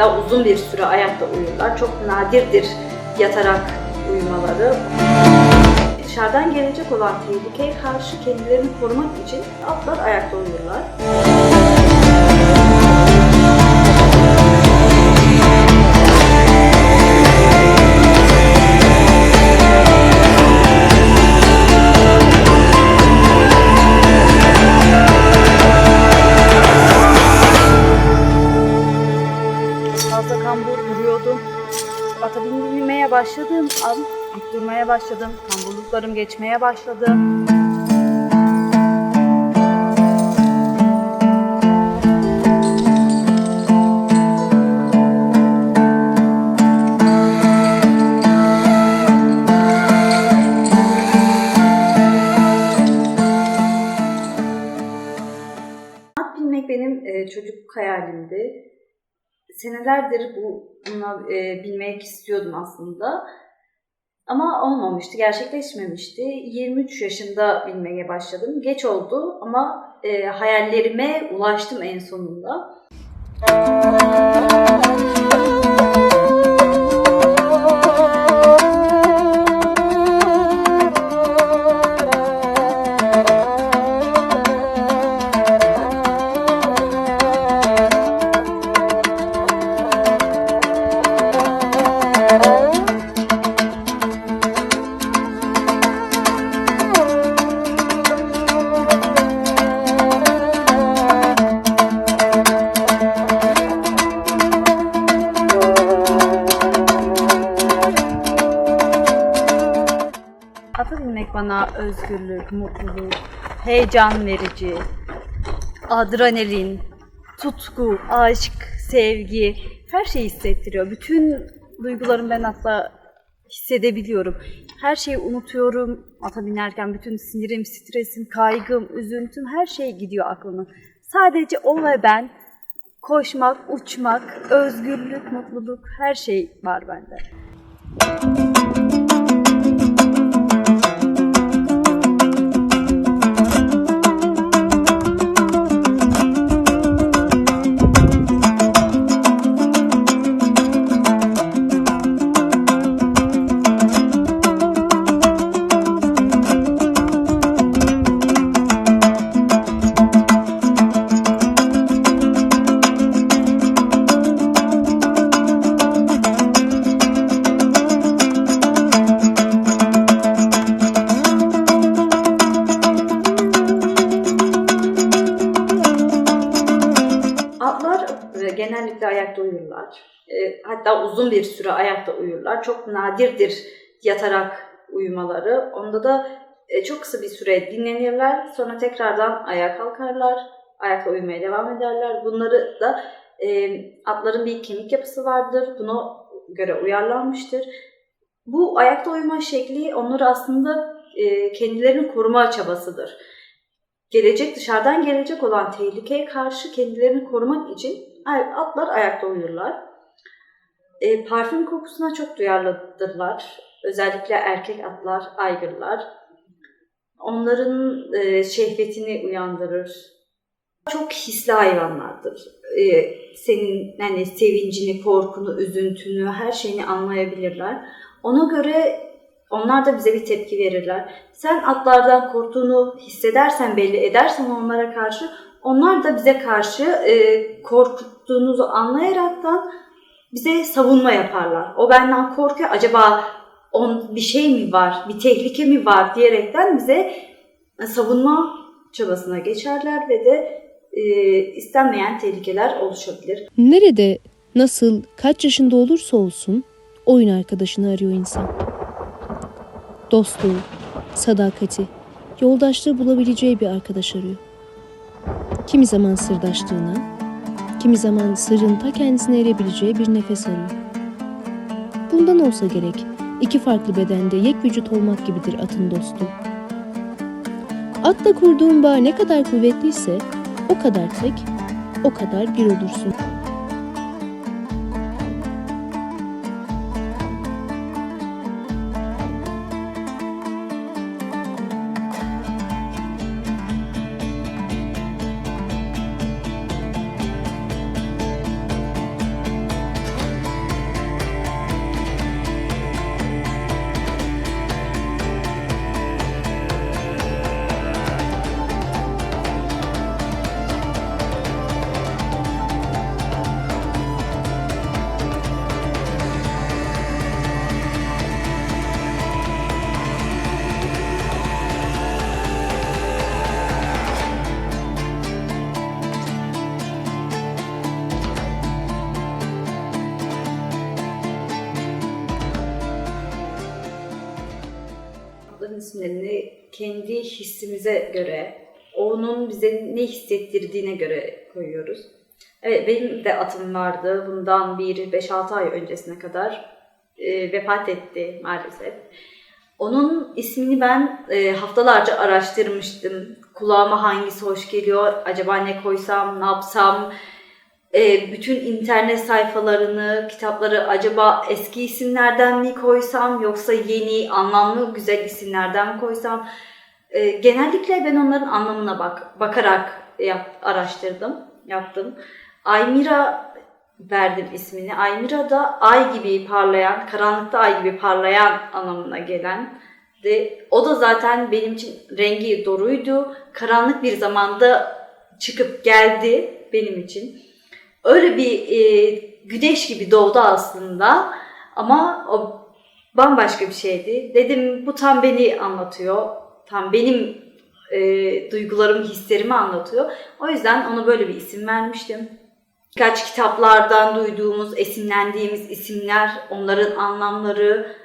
hatta uzun bir süre ayakta uyurlar. Çok nadirdir yatarak uyumaları. Dışarıdan gelecek olan tehlikeye karşı kendilerini korumak için atlar ayakta uyurlar. Başladım. Kamburluklarım geçmeye başladı. Benim e, çocukluk hayalimdi senelerdir bu buna e, bilmek istiyordum aslında. Ama olmamıştı, gerçekleşmemişti. 23 yaşında bilmeye başladım. Geç oldu ama e, hayallerime ulaştım en sonunda. Ata bana özgürlük, mutluluk, heyecan verici, adrenalin, tutku, aşk, sevgi her şeyi hissettiriyor. Bütün duygularımı ben atla hissedebiliyorum. Her şeyi unutuyorum. Ata binerken bütün sinirim, stresim, kaygım, üzüntüm her şey gidiyor aklıma. Sadece o ve ben koşmak, uçmak, özgürlük, mutluluk her şey var bende. Atlar genellikle ayakta uyurlar. E, Hatta uzun bir süre ayakta uyurlar. Çok nadirdir yatarak uyumaları. Onda da e, çok kısa bir süre dinlenirler. Sonra tekrardan ayağa kalkarlar. Ayakta uyumaya devam ederler. Bunları da e, atların bir kemik yapısı vardır. Buna göre uyarlanmıştır. Bu ayakta uyuma şekli onları aslında e, kendilerini koruma çabasıdır gelecek dışarıdan gelecek olan tehlikeye karşı kendilerini korumak için atlar ayakta uyurlar. E, parfüm kokusuna çok duyarlıdırlar. Özellikle erkek atlar, aygırlar. Onların e, şehvetini uyandırır. Çok hisli hayvanlardır. E, senin hani sevincini, korkunu, üzüntünü, her şeyini anlayabilirler. Ona göre onlar da bize bir tepki verirler. Sen atlardan korktuğunu hissedersen, belli edersen onlara karşı, onlar da bize karşı e, korkuttuğunuzu anlayaraktan bize savunma yaparlar. O benden korkuyor, acaba on bir şey mi var, bir tehlike mi var diyerekten bize savunma çabasına geçerler ve de e, istenmeyen tehlikeler oluşabilir. Nerede, nasıl, kaç yaşında olursa olsun oyun arkadaşını arıyor insan. Dostluğu, sadakati, yoldaşlığı bulabileceği bir arkadaş arıyor. Kimi zaman sırdaşlığına, kimi zaman sırrın ta kendisine erebileceği bir nefes arıyor. Bundan olsa gerek iki farklı bedende yek vücut olmak gibidir atın dostluğu. Atla kurduğun bağ ne kadar kuvvetliyse o kadar tek, o kadar bir olursun. Kendi hissimize göre, onun bize ne hissettirdiğine göre koyuyoruz. Evet benim de atım vardı. Bundan bir 5-6 ay öncesine kadar e, vefat etti maalesef. Onun ismini ben e, haftalarca araştırmıştım. Kulağıma hangisi hoş geliyor, acaba ne koysam, ne yapsam. E, bütün internet sayfalarını, kitapları acaba eski isimlerden mi koysam yoksa yeni, anlamlı, güzel isimlerden mi koysam. E, genellikle ben onların anlamına bak bakarak yap, araştırdım, yaptım. Aymira verdim ismini. Aymira da ay gibi parlayan, karanlıkta ay gibi parlayan anlamına gelen de o da zaten benim için rengi doruydu. Karanlık bir zamanda çıkıp geldi benim için. Öyle bir e, güneş gibi doğdu aslında ama o bambaşka bir şeydi. Dedim bu tam beni anlatıyor. Tam benim e, duygularımı, hislerimi anlatıyor. O yüzden ona böyle bir isim vermiştim. Birkaç kitaplardan duyduğumuz, esinlendiğimiz isimler, onların anlamları,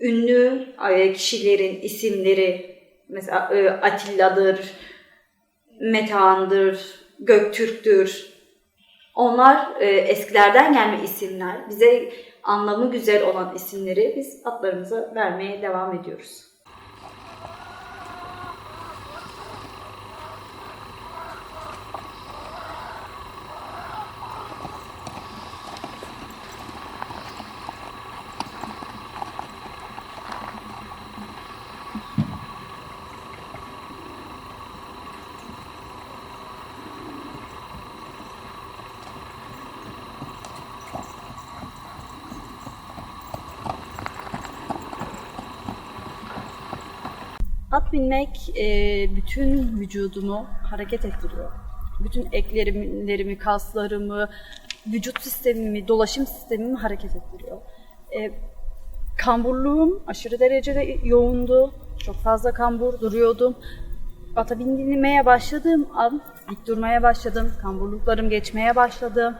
ünlü e, kişilerin isimleri, mesela e, Atilla'dır, Metehan'dır, Göktürk'tür. Onlar e, eskilerden gelme isimler. Bize anlamı güzel olan isimleri biz atlarımıza vermeye devam ediyoruz. At binmek e, bütün vücudumu hareket ettiriyor. Bütün eklerimlerimi, kaslarımı, vücut sistemimi, dolaşım sistemimi hareket ettiriyor. E, kamburluğum aşırı derecede yoğundu. Çok fazla kambur duruyordum. Ata binmeye başladığım an dik durmaya başladım. Kamburluklarım geçmeye başladı.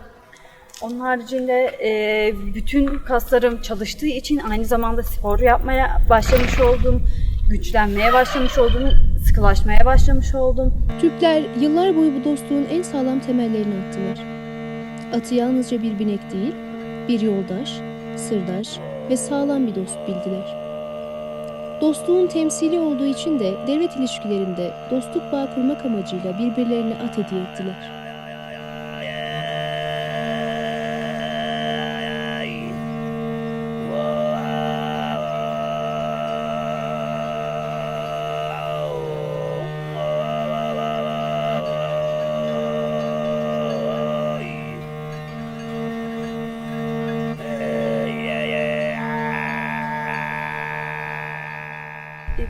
Onun haricinde e, bütün kaslarım çalıştığı için aynı zamanda spor yapmaya başlamış oldum. Güçlenmeye başlamış oldum. Sıkılaşmaya başlamış oldum. Türkler yıllar boyu bu dostluğun en sağlam temellerini attılar. Atı yalnızca bir binek değil, bir yoldaş, sırdaş ve sağlam bir dost bildiler. Dostluğun temsili olduğu için de devlet ilişkilerinde dostluk bağı kurmak amacıyla birbirlerine at hediye ettiler.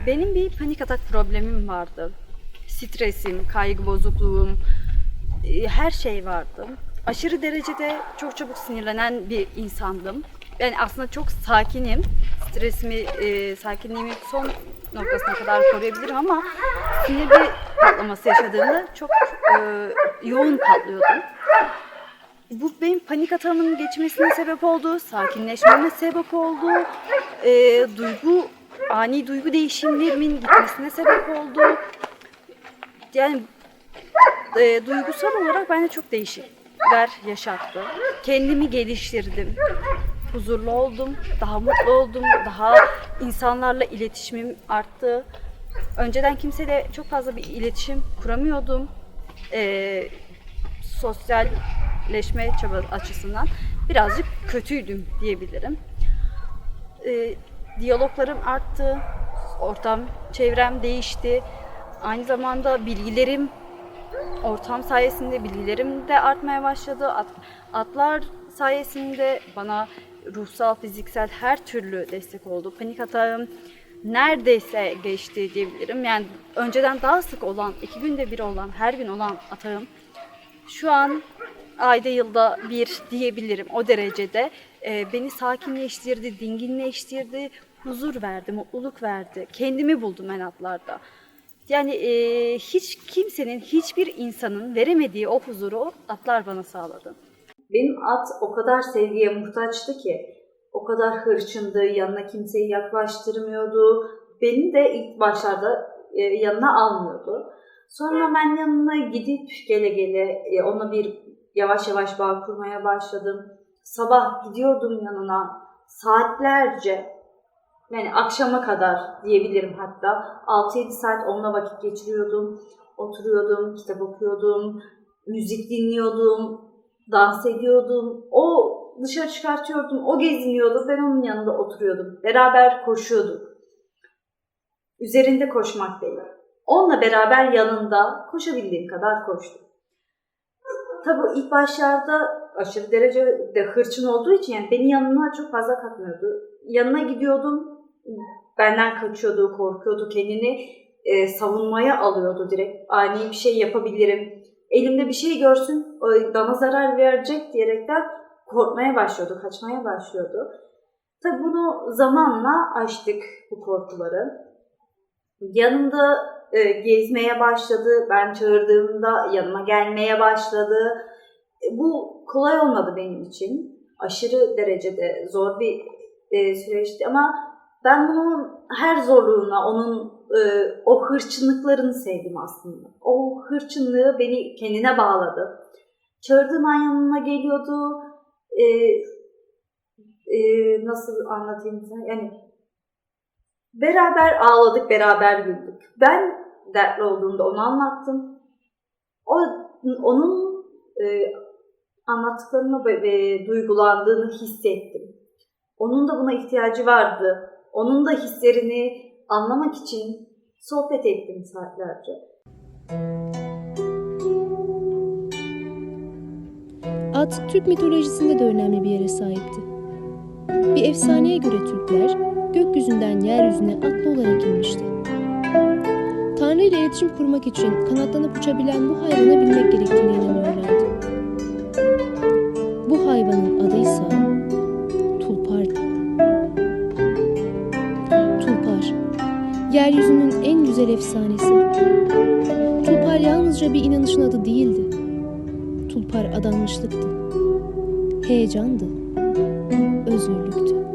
Benim bir panik atak problemim vardı. Stresim, kaygı bozukluğum, e, her şey vardı. Aşırı derecede çok çabuk sinirlenen bir insandım. Yani aslında çok sakinim. Stresimi, e, sakinliğimi son noktasına kadar koruyabilirim ama sinir bir patlaması yaşadığımda çok e, yoğun patlıyordum. Bu benim panik atağımın geçmesine sebep oldu, sakinleşmeme sebep oldu, e, duygu ani duygu değişimlerimin gitmesine sebep oldu. Yani e, duygusal olarak bende çok değişiklikler yaşattı. Kendimi geliştirdim. Huzurlu oldum, daha mutlu oldum, daha insanlarla iletişimim arttı. Önceden kimseyle çok fazla bir iletişim kuramıyordum. E, sosyalleşme çaba açısından birazcık kötüydüm diyebilirim. E, diyaloglarım arttı, ortam, çevrem değişti. Aynı zamanda bilgilerim ortam sayesinde bilgilerim de artmaya başladı. At, atlar sayesinde bana ruhsal, fiziksel her türlü destek oldu. Panik atağım neredeyse geçti diyebilirim. Yani önceden daha sık olan, iki günde bir olan, her gün olan atağım şu an ayda yılda bir diyebilirim o derecede. Ee, beni sakinleştirdi, dinginleştirdi, huzur verdi, mutluluk verdi. Kendimi buldum ben atlarda. Yani e, hiç kimsenin, hiçbir insanın veremediği o huzuru atlar bana sağladı. Benim at o kadar sevgiye muhtaçtı ki O kadar hırçındı, yanına kimseyi yaklaştırmıyordu. Beni de ilk başlarda e, yanına almıyordu. Sonra ben yanına gidip gele gele e, onunla bir yavaş yavaş bağ kurmaya başladım. Sabah gidiyordum yanına saatlerce yani akşama kadar diyebilirim hatta 6-7 saat onunla vakit geçiriyordum. Oturuyordum, kitap okuyordum, müzik dinliyordum, dans ediyordum. O dışarı çıkartıyordum, o geziniyordu, ben onun yanında oturuyordum. Beraber koşuyorduk. Üzerinde koşmak değil. Onunla beraber yanında koşabildiğim kadar koştum. Tabii ilk başlarda aşırı derecede hırçın olduğu için yani beni yanına çok fazla katmıyordu. Yanına gidiyordum, benden kaçıyordu, korkuyordu, kendini e, savunmaya alıyordu direkt. Ani bir şey yapabilirim. Elimde bir şey görsün, bana zarar verecek diyerekten korkmaya başlıyordu, kaçmaya başlıyordu. Tabii bunu zamanla aştık bu korkuları. Yanımda e, gezmeye başladı. Ben çağırdığımda yanıma gelmeye başladı. E, bu kolay olmadı benim için. Aşırı derecede zor bir e, süreçti ama ben bunun her zorluğuna, onun e, o hırçınlıklarını sevdim aslında. O hırçınlığı beni kendine bağladı. Çağırdığım an yanına geliyordu. E, e, nasıl anlatayım sana? Yani beraber ağladık, beraber güldük. Ben dertli olduğumda onu anlattım. O onun e, anlattıklarını ve, ve duygulandığını hissettim. Onun da buna ihtiyacı vardı. Onun da hislerini anlamak için sohbet ettim saatlerce. At, Türk mitolojisinde de önemli bir yere sahipti. Bir efsaneye göre Türkler, gökyüzünden yeryüzüne atlı olarak inmişti. Tanrı ile iletişim kurmak için kanatlanıp uçabilen bu hayvana binmek gerektiğine inanıyorlardı. Bu hayvanın adı ise tulpardı. Tulpar, yeryüzünün en güzel efsanesi. Tulpar yalnızca bir inanışın adı değildi. Tulpar adanmışlıktı. Heyecandı. Özgürlüktü.